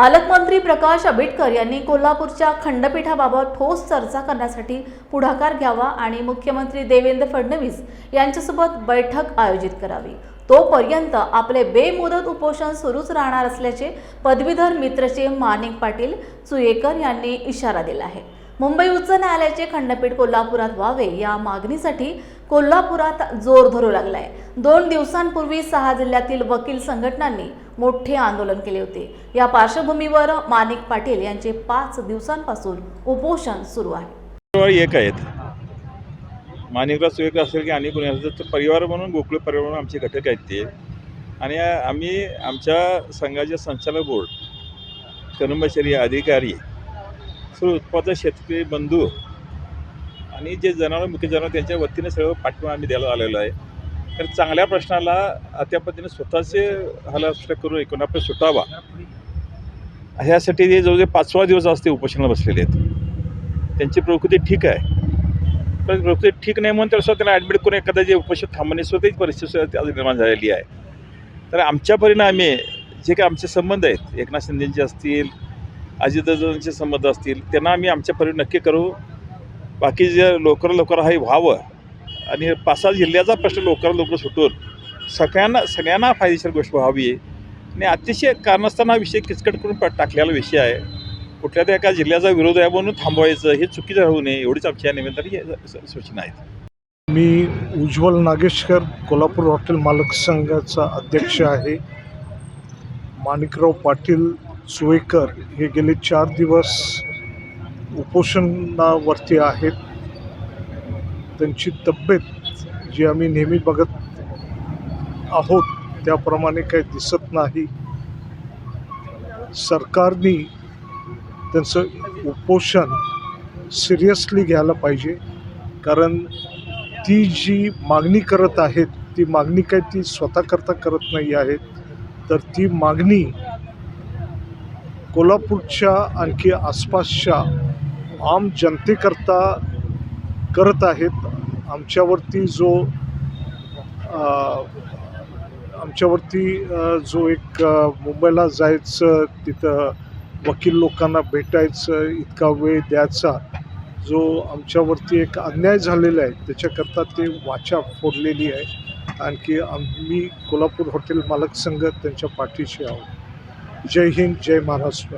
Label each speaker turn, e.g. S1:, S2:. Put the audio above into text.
S1: पालकमंत्री प्रकाश आंबेडकर यांनी कोल्हापूरच्या खंडपीठाबाबत ठोस चर्चा करण्यासाठी पुढाकार घ्यावा आणि मुख्यमंत्री देवेंद्र फडणवीस यांच्यासोबत बैठक आयोजित करावी. तोपर्यंत आपले बेमुदत उपोषण सुरूच राहणार असल्याचे पदवीधर मित्रचे माणिक पाटील सुयेकर यांनी इशारा दिला आहे. मुंबई उच्च न्यायालयाचे खंडपीठ कोल्हापुरात व्हावे या मागणीसाठी कोल्हापुरात जोर धरू लागला आहे दोन दिवसांपूर्वी सहा जिल्ह्यातील वकील संघटनांनी मोठे आंदोलन केले होते. या पार्श्वभूमीवर माणिक पाटील यांचे पाच दिवसांपासून उपोषण सुरू आहे.
S2: एक आहेत. माणिकराव सुवेकर असेल की आणि कोणी असेल तर परिवार म्हणून गोकुळ परिवार म्हणून आमचे घटक आहेत ते. आणि आम्ही आमच्या संघाचे संचालक बोर्ड कर्मचारी अधिकारी सर्व उत्पादक शेतकरी बंधू आणि जे जनावर मुख्य जनावर त्यांच्या वतीने सर्व पाठिंबा आम्ही द्यायला आलेलो आहे. तर चांगल्या प्रश्नाला त्या पद्धतीने स्वतःचे हलाष्ट करून ऐकून आपण सुटावा. ह्यासाठी ते जवळजवळ पाचवा दिवस असते उपोषणाला बसलेले आहेत. त्यांची प्रकृती ठीक आहे. पण प्रकृती ठीक नाही म्हणून तर त्यांना ॲडमिट करून एखादा जे उपोषण थांबणे स्वतःची परिस्थिती आज निर्माण झालेली आहे. तर आमच्या परिणामी जे काही आमचे संबंध आहेत एकनाथ शिंदेचे असतील अजितदादांचे संबंध असतील त्यांना आम्ही आमच्या परी नक्की करू. बाकी जे लवकर लवकर हे व्हावं. आणि पाच सहा जिल्ह्याचा प्रश्न लवकर लवकर सुटून सगळ्यांना सगळ्यांना फायदेशीर गोष्ट व्हावी आणि अतिशय कारणास्तव विषय किचकट करून टाकलेला विषय आहे. कुठल्या तरी एका जिल्ह्याचा विरोध आहे म्हणून थांबवायचं हे चुकीचं राहू नये एवढीच आमची या निमित्ताने सूचना आहेत.
S3: मी उज्ज्वल नागेशकर कोल्हापूर हॉटेल मालक संघाचा अध्यक्ष आहे. माणिकराव पाटील सुवेकर हे गेले चार दिवस उपोषणावरती आहेत. त्यांची तब्येत जी आम्ही नेहमी बघत आहोत त्याप्रमाणे काही दिसत नाही. सरकारने त्यांचं उपोषण सिरियसली घ्यायला पाहिजे कारण ती जी मागणी करत आहेत ती मागणी काही ती स्वतःकरता करत नाही आहेत. तर ती मागणी कोल्हापूरच्या आणखी आसपासच्या आम जनतेकरता करत आहेत. आमच्यावरती जो आमच्यावरती जो एक मुंबईला जायचं तिथं वकील लोकांना भेटायचं इतका वेळ द्यायचा जो आमच्यावरती एक अन्याय झालेला आहे. त्याच्याकरता ते वाचा फोडलेली आहे. आणखी आम्ही कोल्हापूर हॉटेल मालक संघ त्यांच्या पाठीशी आहोत. जय हिंद जय महाराष्ट्र.